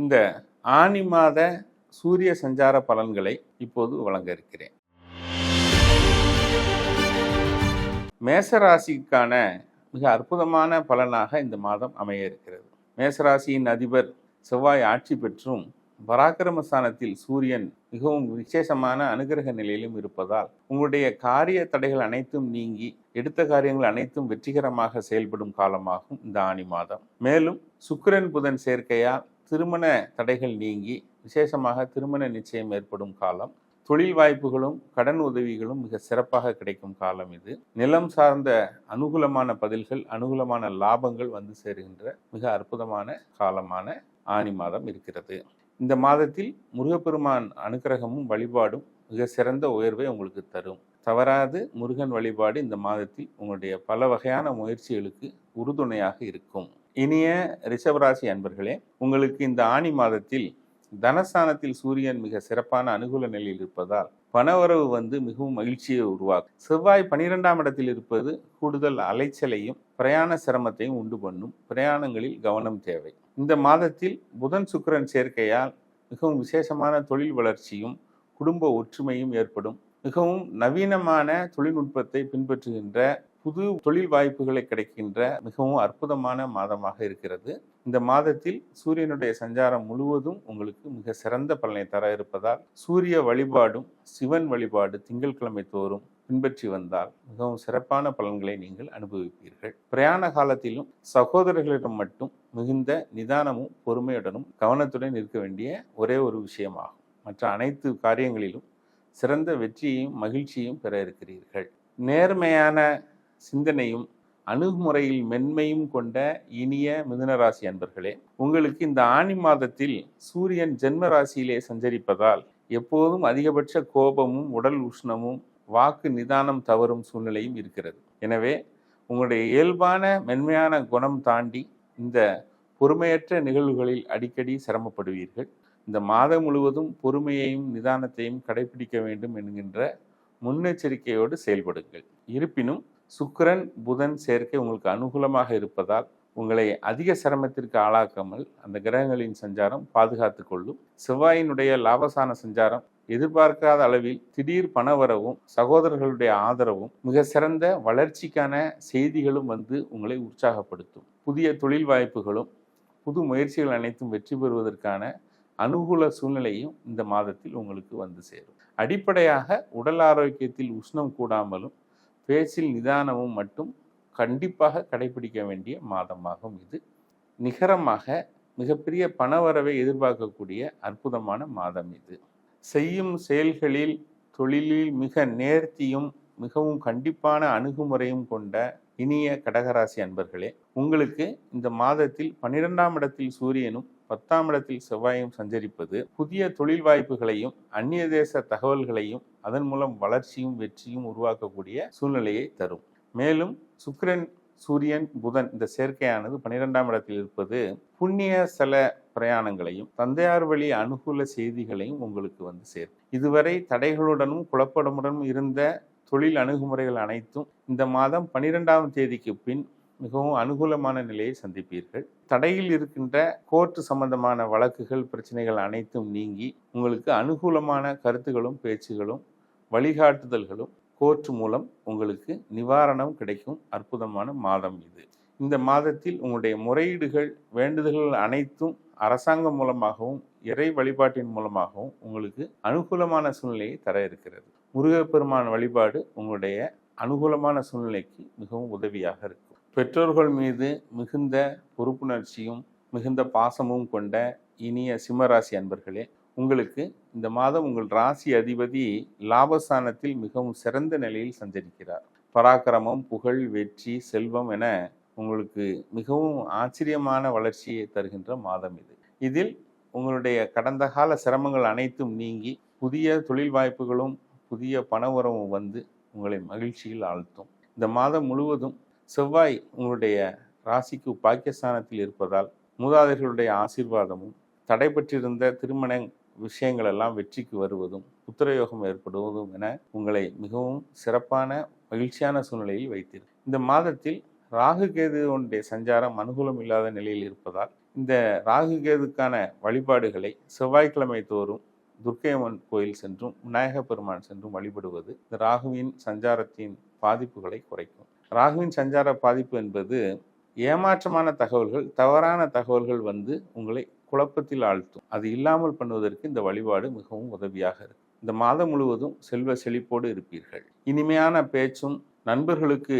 இந்த ஆனி மாத சூரிய சஞ்சார பலன்களை இப்போது வழங்க இருக்கிறேன். மேசராசிக்கான மிக அற்புதமான பலனாக இந்த மாதம் அமைய இருக்கிறது. மேசராசியின் அதிபர் செவ்வாய் ஆட்சி பெற்றும் பராக்கிரமஸ்தானத்தில் சூரியன் மிகவும் விசேஷமான அனுகிரக நிலையிலும் இருப்பதால் உங்களுடைய காரிய தடைகள் அனைத்தும் நீங்கி எடுத்த காரியங்கள் அனைத்தும் வெற்றிகரமாக செயல்படும் காலமாகும் இந்த ஆணி மாதம். மேலும் சுக்கிரன் புதன் சேர்க்கையால் திருமண தடைகள் நீங்கி விசேஷமாக திருமண நிச்சயம் ஏற்படும் காலம் தொழில் வாய்ப்புகளும் கடன் உதவிகளும் மிக சிறப்பாக கிடைக்கும் காலம் இது. நிலம் சார்ந்த அனுகூலமான பதில்கள் அனுகூலமான லாபங்கள் வந்து சேருகின்ற மிக அற்புதமான காலமான ஆனி மாதம் இருக்கிறது. இந்த மாதத்தில் முருகப்பெருமான் அனுக்கிரகமும் வழிபாடும் மிக சிறந்த உயர்வை உங்களுக்கு தரும். தவறாது முருகன் வழிபாடு இந்த மாதத்தில் உங்களுடைய பல வகையான முயற்சிகளுக்கு உறுதுணையாக இருக்கும். இனிய ரிஷபராசி அன்பர்களே உங்களுக்கு இந்த ஆணி மாதத்தில் தனஸ்தானத்தில் சூரியன் மிக சிறப்பான அனுகூல நிலையில் இருப்பதால் பணவரவு வந்து மிகவும் மகிழ்ச்சியை உருவாக்கும். செவ்வாய் பனிரெண்டாம் இடத்தில் இருப்பது கூடுதல் அலைச்சலையும் பிரயாண சிரமத்தையும் உண்டு பண்ணும். பிரயாணங்களில் கவனம் தேவை. இந்த மாதத்தில் புதன் சுக்கிரன் சேர்க்கையால் மிகவும் விசேஷமான தொழில் வளர்ச்சியும் குடும்ப ஒற்றுமையும் ஏற்படும். மிகவும் நவீனமான தொழில்நுட்பத்தை பின்பற்றுகின்ற புது தொழில் வாய்ப்புகளை கிடைக்கின்ற மிகவும் அற்புதமான மாதமாக இருக்கிறது. இந்த மாதத்தில் சூரியனுடைய சஞ்சாரம் முழுவதும் உங்களுக்கு மிக சிறந்த பலனை தர இருப்பதால் சூரிய வழிபாடும் சிவன் வழிபாடு திங்கட்கிழமை தோறும் பின்பற்றி வந்தால் மிகவும் சிறப்பான பலன்களை நீங்கள் அனுபவிப்பீர்கள். பிரயாண காலத்திலும் சகோதரர்களிடம் மட்டும் மிகுந்த நிதானமும் பொறுமையுடனும் கவனத்துடன் இருக்க வேண்டிய ஒரே ஒரு விஷயமாகும். மற்ற அனைத்து காரியங்களிலும் சிறந்த வெற்றியையும் மகிழ்ச்சியையும் பெற இருக்கிறீர்கள். நேர்மையான சிந்தனையும் அணுகுமுறையில் மென்மையும் கொண்ட இனிய மிதுனராசி அன்பர்களே உங்களுக்கு இந்த ஆணி மாதத்தில் சூரியன் ஜென்ம ராசியிலே சஞ்சரிப்பதால் எப்போதும் அதிகபட்ச கோபமும் உடல் உஷ்ணமும் வாக்கு நிதானம் தவறும் சூழ்நிலையும் இருக்கிறது. எனவே உங்களுடைய இயல்பான மென்மையான குணம் தாண்டி இந்த பொறுமையற்ற நிகழ்வுகளில் அடிக்கடி சிரமப்படுவீர்கள். இந்த மாதம் முழுவதும் பொறுமையையும் நிதானத்தையும் கடைபிடிக்க வேண்டும் என்கின்ற முன்னெச்சரிக்கையோடு செயல்படுங்கள். இருப்பினும் சுக்கிரன் புதன் சேர்க்கை உங்களுக்கு அனுகூலமாக இருப்பதால் உங்களை அதிக சிரமத்திற்கு ஆளாக்காமல் அந்த கிரகங்களின் சஞ்சாரம் பாதுகாத்து கொள்ளும். செவ்வாயினுடைய லாபசான சஞ்சாரம் எதிர்பார்க்காத அளவில் திடீர் பணவரவும் சகோதரர்களுடைய ஆதரவும் மிக சிறந்த வளர்ச்சிக்கான செய்திகளும் வந்து உங்களை உற்சாகப்படுத்தும். புதிய தொழில் வாய்ப்புகளும் புது முயற்சிகள் அனைத்தும் வெற்றி பெறுவதற்கான அனுகூல சூழ்நிலையும் இந்த மாதத்தில் உங்களுக்கு வந்து சேரும். அடிப்படையாக உடல் ஆரோக்கியத்தில் உஷ்ணம் கூடாமலும் பேச்சில் நிதானமும் மட்டும் கண்டிப்பாக கடைபிடிக்க வேண்டிய மாதமாகும் இது. நிகரமாக மிகப்பெரிய பணவரவை எதிர்பார்க்கக்கூடிய அற்புதமான மாதம் இது. செய்யும் செயல்களில் தொழிலில் மிக நேர்த்தியும் மிகவும் கண்டிப்பான அணுகுமுறையும் கொண்ட இனிய கடகராசி அன்பர்களே உங்களுக்கு இந்த மாதத்தில் பன்னிரெண்டாம் இடத்தில் சூரியனும் பத்தாம் இடத்தில் செவ்வாயும் சஞ்சரிப்பது புதிய தொழில் வாய்ப்புகளையும் அந்நிய தேச தகவல்களையும் அதன் மூலம் வளர்ச்சியும் வெற்றியும் உருவாக்கக்கூடிய சூழ்நிலையை தரும். மேலும் சுக்கிரன் சூரியன் புதன் இந்த சேர்க்கையானது பன்னிரெண்டாம் இடத்தில் இருப்பது புண்ணிய சில பிரயாணங்களையும் தந்தையார் வழி அனுகூல செய்திகளையும் உங்களுக்கு வந்து சேரும். இதுவரை தடைகளுடனும் குழப்பமுடனும் இருந்த தொழில் அணுகுமுறைகள் அனைத்தும் இந்த மாதம் பன்னிரெண்டாம் தேதிக்கு பின் மிகவும் அனுகூலமான நிலையை சந்திப்பீர்கள். தடையில் இருக்கின்ற கோர்ட்டு சம்பந்தமான வழக்குகள் பிரச்சனைகள் அனைத்தும் நீங்கி உங்களுக்கு அனுகூலமான கருத்துகளும் பேச்சுகளும் வழிகாட்டுதல்களும் கோர்ட் மூலம் உங்களுக்கு நிவாரணம் கிடைக்கும். அற்புதமான மாதம் இது. இந்த மாதத்தில் உங்களுடைய முறையீடுகள் வேண்டுதல்கள் அனைத்தும் அரசாங்கம் மூலமாகவும் இறை வழிபாட்டின் மூலமாகவும் உங்களுக்கு அனுகூலமான சூழ்நிலையை தர இருக்கிறது. முருகப்பெருமான் வழிபாடு உங்களுடைய அனுகூலமான சூழ்நிலைக்கு மிகவும் உதவியாக இருக்கும். பெற்றோர்கள் மீது மிகுந்த பொறுப்புணர்ச்சியும் மிகுந்த பாசமும் கொண்ட இனிய சிம்மராசி அன்பர்களே உங்களுக்கு இந்த மாதம் உங்கள் ராசி அதிபதி லாபஸ்தானத்தில் மிகவும் சிறந்த நிலையில் சஞ்சரிக்கிறார். பராக்கிரமம் புகழ் வெற்றி செல்வம் என உங்களுக்கு மிகவும் ஆச்சரியமான வளர்ச்சியை தருகின்ற மாதம் இது. இதில் உங்களுடைய கடந்த கால சிரமங்கள் அனைத்தும் நீங்கி புதிய தொழில் வாய்ப்புகளும் புதிய பண உறவும் வந்து உங்களை மகிழ்ச்சியில் ஆழ்த்தும். இந்த மாதம் முழுவதும் செவ்வாய் உங்களுடைய ராசிக்கு பாக்கியஸ்தானத்தில் இருப்பதால் மூதாதைகளுடைய ஆசீர்வாதமும் தடைபட்டிருந்த திருமண விஷயங்கள் எல்லாம் வெற்றிக்கு வருவதும் புத்திரயோகம் ஏற்படுவதும் என உங்களை மிகவும் சிறப்பான மகிழ்ச்சியான சூழ்நிலையில் வைத்திருக்கும் இந்த மாதத்தில் ராகு கேதுவனுடைய சஞ்சாரம் அனுகூலம் இல்லாத நிலையில் இருப்பதால் இந்த ராகு கேதுக்கான வழிபாடுகளை செவ்வாய்க்கிழமை தோறும் துர்க்கையம்மன் கோயில் சென்றும் விநாயக பெருமான் சென்றும் வழிபடுவது இந்த ராகுவின் சஞ்சாரத்தின் பாதிப்புகளை குறைக்கும். ராகுவின் சஞ்சார பாதிப்பு என்பது ஏமாற்றமான தகவல்கள் தவறான தகவல்கள் வந்து உங்களை குழப்பத்தில் ஆழ்த்தும். அது இல்லாமல் பண்ணுவதற்கு இந்த வழிபாடு மிகவும் உதவியாக இருக்கும் இந்த மாதம் முழுவதும் செல்வ செழிப்போடு இருப்பீர்கள். இனிமையான பேச்சும் நண்பர்களுக்கு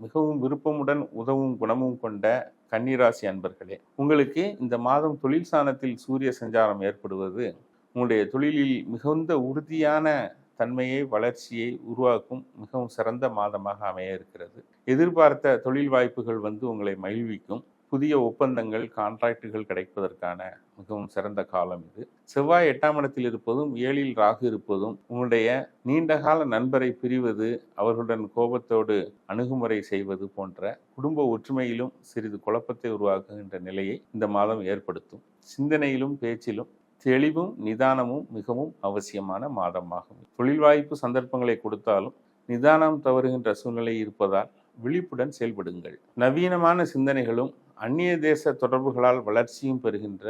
மிகவும் விருப்பமுடன் உதவும் குணமும் கொண்ட கன்னிராசி அன்பர்களே உங்களுக்கு இந்த மாதம் தொழில் சாணத்தில் சூரிய சஞ்சாரம் ஏற்படுவது உங்களுடைய தொழிலில் மிகுந்த உறுதியான தன்மையை வளர்ச்சியை உருவாக்கும் மிகவும் சிறந்த மாதமாக அமைய இருக்கிறது எதிர்பார்த்த தொழில் வாய்ப்புகள் வந்து உங்களை மகிழ்விக்கும். புதிய ஒப்பந்தங்கள் கான்ட்ராக்டுகள் கிடைப்பதற்கான மிகவும் சிறந்த காலம் இது. செவ்வாய் எட்டாம் இடத்தில் இருப்பதும் ஏழில் ராகு இருப்பதும் உங்களுடைய நீண்டகால நண்பரை பிரிவது அவர்களுடன் கோபத்தோடு அணுகுமுறை செய்வது போன்ற குடும்ப ஒற்றுமையிலும் சிறிது குழப்பத்தை உருவாக்குகின்ற நிலையை இந்த மாதம் ஏற்படுத்தும். சிந்தனையிலும் பேச்சிலும் தெளிவும் நிதானமும் மிகவும் அவசியமான மாதமாகும். தொழில் வாய்ப்பு சந்தர்ப்பங்களை கொடுத்தாலும் நிதானம் தவறுகின்ற சூழ்நிலை இருப்பதால் விழிப்புடன் செயல்படுங்கள். நவீனமான சிந்தனைகளும் அந்நிய தேச தொடர்புகளால் வளர்ச்சியும் பெறுகின்ற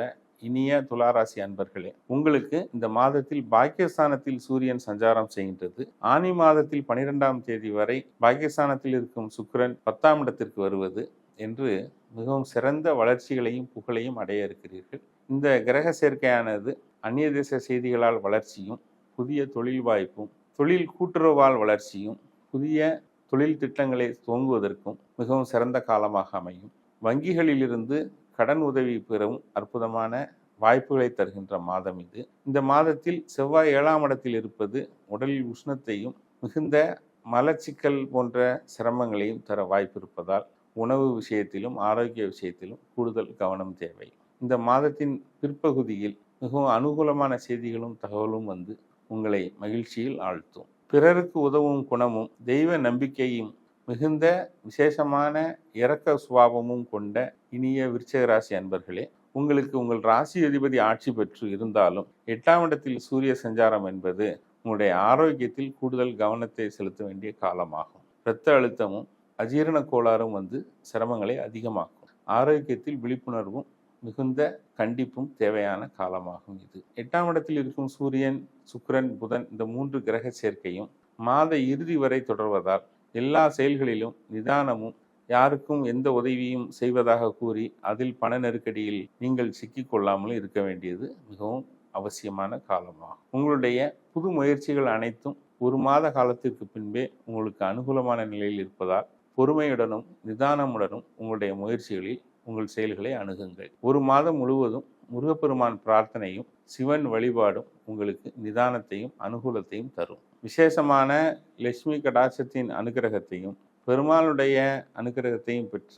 இனிய துளாராசி அன்பர்களே உங்களுக்கு இந்த மாதத்தில் பாக்கியஸ்தானத்தில் சூரியன் சஞ்சாரம் செய்கின்றது. ஆனி மாதத்தில் பனிரெண்டாம் தேதி வரை பாக்கியஸ்தானத்தில் இருக்கும் சுக்கரன் பத்தாம் இடத்திற்கு வருவது என்று மிகவும் சிறந்த வளர்ச்சிகளையும் புகழையும் அடைய இருக்கிறீர்கள். இந்த கிரக சேர்க்கையானது அந்நிய தேச செய்திகளால் வளர்ச்சியும் புதிய தொழில் வாய்ப்பும் தொழில் கூட்டுறவால் வளர்ச்சியும் புதிய தொழில் திட்டங்களை துவங்குவதற்கும் மிகவும் சிறந்த காலமாக அமையும். வங்கிகளிலிருந்து கடன் உதவி பெறவும் அற்புதமான வாய்ப்புகளை தருகின்ற மாதம் இது. இந்த மாதத்தில் செவ்வாய் ஏழாம் இடத்தில் இருப்பது உடலில் உஷ்ணத்தையும் மிகுந்த மலச்சிக்கல் போன்ற சிரமங்களையும் தர வாய்ப்பு இருப்பதால் உணவு விஷயத்திலும் ஆரோக்கிய விஷயத்திலும் கூடுதல் கவனம் தேவை. இந்த மாதத்தின் பிற்பகுதியில் மிகவும் அனுகூலமான செய்திகளும் தகவலும் வந்து உங்களை மகிழ்ச்சியில் ஆழ்த்தும். பிறருக்கு உதவும் குணமும் தெய்வ நம்பிக்கையும் மிகுந்த விசேஷமான இரக்க சுபாவமும் கொண்ட இனிய விருச்சக ராசி அன்பர்களே உங்களுக்கு உங்கள் ராசி அதிபதி ஆட்சி பெற்று இருந்தாலும் எட்டாம் இடத்தில் சூரிய சஞ்சாரம் என்பது உங்களுடைய ஆரோக்கியத்தில் கூடுதல் கவனத்தை செலுத்த வேண்டிய காலமாகும். இரத்த அழுத்தமும் அஜீரண கோளாறும் வந்து சிரமங்களை அதிகமாக்கும். ஆரோக்கியத்தில் விழிப்புணர்வும் மிகுந்த கண்டிப்பும் தேவையான காலமாகும் இது. எட்டாம் இடத்தில் இருக்கும் சூரியன் சுக்கிரன் புதன் இந்த மூன்று கிரக சேர்க்கையும் மாத இறுதி வரை தொடர்வதால் எல்லா செயல்களிலும் நிதானமும் யாருக்கும் எந்த உதவியும் செய்வதாக கூறி அதில் பண நெருக்கடியில் நீங்கள் சிக்கிக்கொள்ளாமல் இருக்க வேண்டியது மிகவும் அவசியமான காலமாகும். உங்களுடைய புது முயற்சிகள் அனைத்தும் ஒரு மாத காலத்திற்கு பின்பே உங்களுக்கு அனுகூலமான நிலையில் இருப்பதால் பொறுமையுடனும் நிதானமுடனும் உங்களுடைய முயற்சிகளில் உங்கள் செயல்களை அணுகுங்கள். ஒரு மாதம் முழுவதும் முருகப்பெருமான் பிரார்த்தனையும் சிவன் வழிபாடும் உங்களுக்கு நிதானத்தையும் அனுகூலத்தையும் தரும். விசேஷமான லட்சுமி கடாட்சத்தின் அனுகிரகத்தையும் பெருமாளுடைய அனுகிரகத்தையும் பெற்ற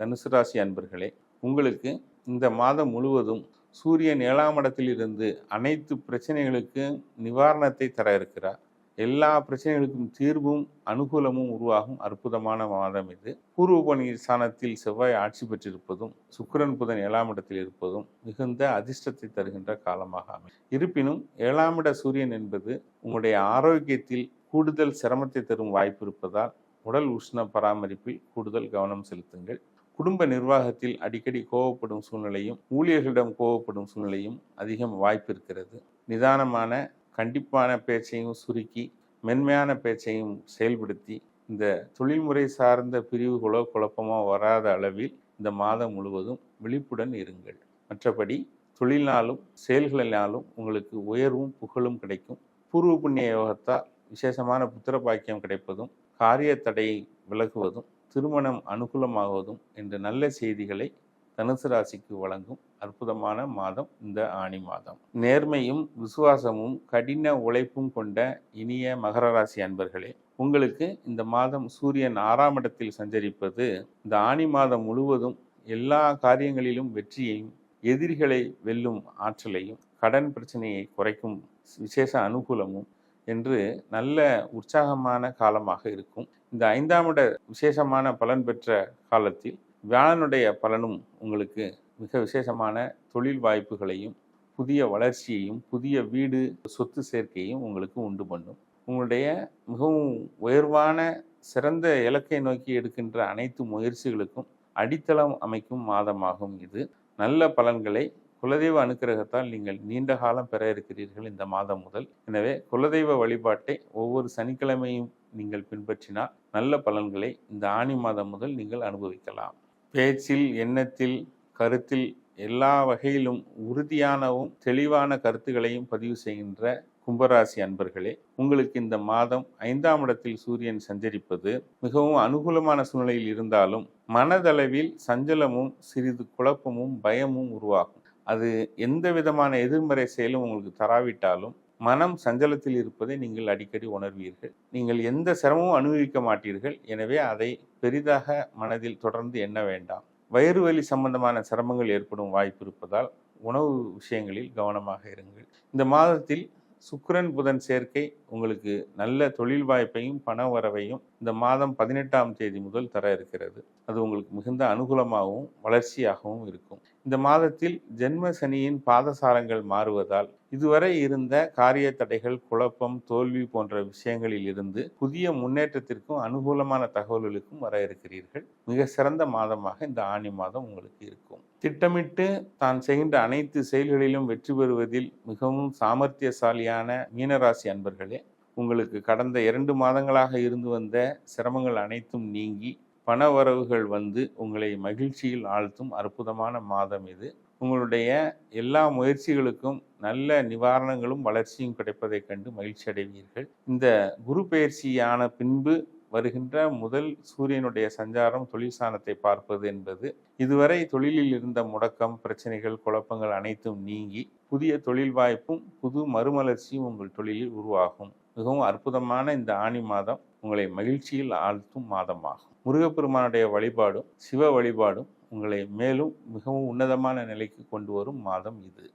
தனுசு ராசி அன்பர்களே உங்களுக்கு இந்த மாதம் முழுவதும் சூரியன் ஏழாம் இடத்தில் இருந்து அனைத்து பிரச்சனைகளுக்கு நிவாரணத்தை தர இருக்கிறார். எல்லா பிரச்சனைகளுக்கும் தீர்வும் அனுகூலமும் உருவாகும் அற்புதமான மாதம் இது. பூர்வ சாணத்தில் செவ்வாய் ஆட்சி பெற்றிருப்பதும் சுக்கிரன் புதன் ஏழாம் இடத்தில் இருப்பதும் மிகுந்த அதிர்ஷ்டத்தை தருகின்ற காலமாக அமையும். இருப்பினும் ஏழாம் இட சூரியன் என்பது உங்களுடைய ஆரோக்கியத்தில் கூடுதல் சிரமத்தை தரும் வாய்ப்பு இருப்பதால் உடல் உஷ்ண பராமரிப்பில் கூடுதல் கவனம் செலுத்துங்கள். குடும்ப நிர்வாகத்தில் அடிக்கடி கோவப்படும் சூழ்நிலையும் ஊழியர்களிடம் கோவப்படும் சூழ்நிலையும் அதிகம் வாய்ப்பு இருக்கிறது. நிதானமான கண்டிப்பான பேச்சையும் சுருக்கி மென்மையான பேச்சையும் செயல்படுத்தி இந்த தொழில்முறை சார்ந்த பிரிவுகளோ குழப்பமோ வராத அளவில் இந்த மாதம் முழுவதும் விழிப்புடன் இருங்கள். மற்றபடி தொழிலினாலும் செயல்களினாலும் உங்களுக்கு உயர்வும் புகழும் கிடைக்கும். பூர்வ புண்ணிய யோகத்தால் விசேஷமான புத்திர பாக்கியம் கிடைப்பதும் காரிய தடையை விலகுவதும் திருமணம் அனுகூலமாகுவதும் என்ற நல்ல செய்திகளை தனுசு ராசிக்கு வழங்கும் அற்புதமான மாதம் இந்த ஆணி மாதம். நேர்மையும் விசுவாசமும் கடின உழைப்பும் கொண்ட இனிய மகர ராசி அன்பர்களே உங்களுக்கு இந்த மாதம் சூரியன் ஆறாம் இடத்தில் சஞ்சரிப்பது இந்த ஆணி மாதம் முழுவதும் எல்லா காரியங்களிலும் வெற்றியையும் எதிரிகளை வெல்லும் ஆற்றலையும் கடன் பிரச்சனையை குறைக்கும் விசேஷ அனுகூலமும் என்று நல்ல உற்சாகமான காலமாக இருக்கும். இந்த ஐந்தாம் இட விசேஷமான பலன் பெற்ற காலத்தில் வியாழனுடைய பலனும் உங்களுக்கு மிக விசேஷமான தொழில் வாய்ப்புகளையும் புதிய வளர்ச்சியையும் புதிய வீடு சொத்து சேர்க்கையும் உங்களுக்கு உண்டு பண்ணும். உங்களுடைய மிகவும் உயர்வான சிறந்த இலக்கை நோக்கி எடுக்கின்ற அனைத்து முயற்சிகளுக்கும் அடித்தளம் அமைக்கும் மாதமாகும் இது. நல்ல பலன்களை குலதெய்வ அனுக்கிரகத்தால் நீங்கள் நீண்ட காலம் பெற இருக்கிறீர்கள் இந்த மாதம் முதல். எனவே குலதெய்வ வழிபாட்டை ஒவ்வொரு சனிக்கிழமையும் நீங்கள் பின்பற்றினால் நல்ல பலன்களை இந்த ஆணி மாதம் முதல் நீங்கள் அனுபவிக்கலாம். பேச்சில் எண்ணத்தில் கருத்தில் எல்லா வகையிலும் உறுதியானவும் தெளிவான கருத்துக்களையும் பதிவு செய்கின்ற கும்பராசி அன்பர்களே உங்களுக்கு இந்த மாதம் ஐந்தாம் இடத்தில் சூரியன் சஞ்சரிப்பது மிகவும் அனுகூலமான சூழ்நிலையில் இருந்தாலும் மனதளவில் சஞ்சலமும் சிறிது குழப்பமும் பயமும் உருவாகும். அது எந்த விதமான எதிர்மறை செயலும் உங்களுக்கு தராவிட்டாலும் மனம் சஞ்சலத்தில் இருப்பதை நீங்கள் அடிக்கடி உணர்வீர்கள். நீங்கள் எந்த சிரமமும் அனுபவிக்க மாட்டீர்கள். எனவே அதை பெரிதாக மனதில் தொடர்ந்து எண்ண வேண்டாம். வயிறு வலி சம்பந்தமான சிரமங்கள் ஏற்படும் வாய்ப்பு இருப்பதால் உணவு விஷயங்களில் கவனமாக இருங்கள். இந்த மாதத்தில் சுக்கிரன் புதன் சேர்க்கை உங்களுக்கு நல்ல தொழில் வாய்ப்பையும் பண வரவையும் இந்த மாதம் பதினெட்டாம் தேதி முதல் தர இருக்கிறது. அது உங்களுக்கு மிகுந்த அனுகூலமாகவும் வளர்ச்சியாகவும் இருக்கும். இந்த மாதத்தில் ஜென்ம சனியின் பாதசாரங்கள் மாறுவதால் இதுவரை இருந்த காரிய தடைகள் குழப்பம் தோல்வி போன்ற விஷயங்களில் இருந்து புதிய முன்னேற்றத்திற்கும் அனுகூலமான தகவல்களுக்கும் வர இருக்கிறீர்கள். மிக சிறந்த மாதமாக இந்த ஆணி மாதம் உங்களுக்கு இருக்கும். திட்டமிட்டு தான் செய்கின்ற அனைத்து செயல்களிலும் வெற்றி பெறுவதில் மிகவும் சாமர்த்தியசாலியான மீனராசி அன்பர்களே உங்களுக்கு கடந்த இரண்டு மாதங்களாக இருந்து வந்த சிரமங்கள் அனைத்தும் நீங்கி பண வரவுகள் வந்து உங்களை மகிழ்ச்சியில் ஆழ்த்தும் அற்புதமான மாதம் இது. உங்களுடைய எல்லா முயற்சிகளுக்கும் நல்ல நிவாரணங்களும் வளர்ச்சியும் கிடைப்பதைக் கண்டு மகிழ்ச்சி அடைவீர்கள். இந்த குரு பயிற்சியான பின்பு வருகின்ற முதல் சூரியனுடைய சஞ்சாரம் தொழில் சாணத்தை பார்ப்பது என்பது இதுவரை தொழிலில் இருந்த முடக்கம் பிரச்சனைகள் குழப்பங்கள் அனைத்தும் நீங்கி புதிய தொழில் வாய்ப்பும் புது மறுமலர்ச்சியும் உங்கள் தொழிலில் உருவாகும். மிகவும் அற்புதமான இந்த ஆணி மாதம். உங்களை மகிழ்ச்சியில் ஆழ்த்தும் மாதமாகும். முருகப்பெருமானுடைய வழிபாடும் சிவ வழிபாடும் உங்களை மேலும் மிகவும் உன்னதமான நிலைக்கு கொண்டு வரும் மாதம் இது.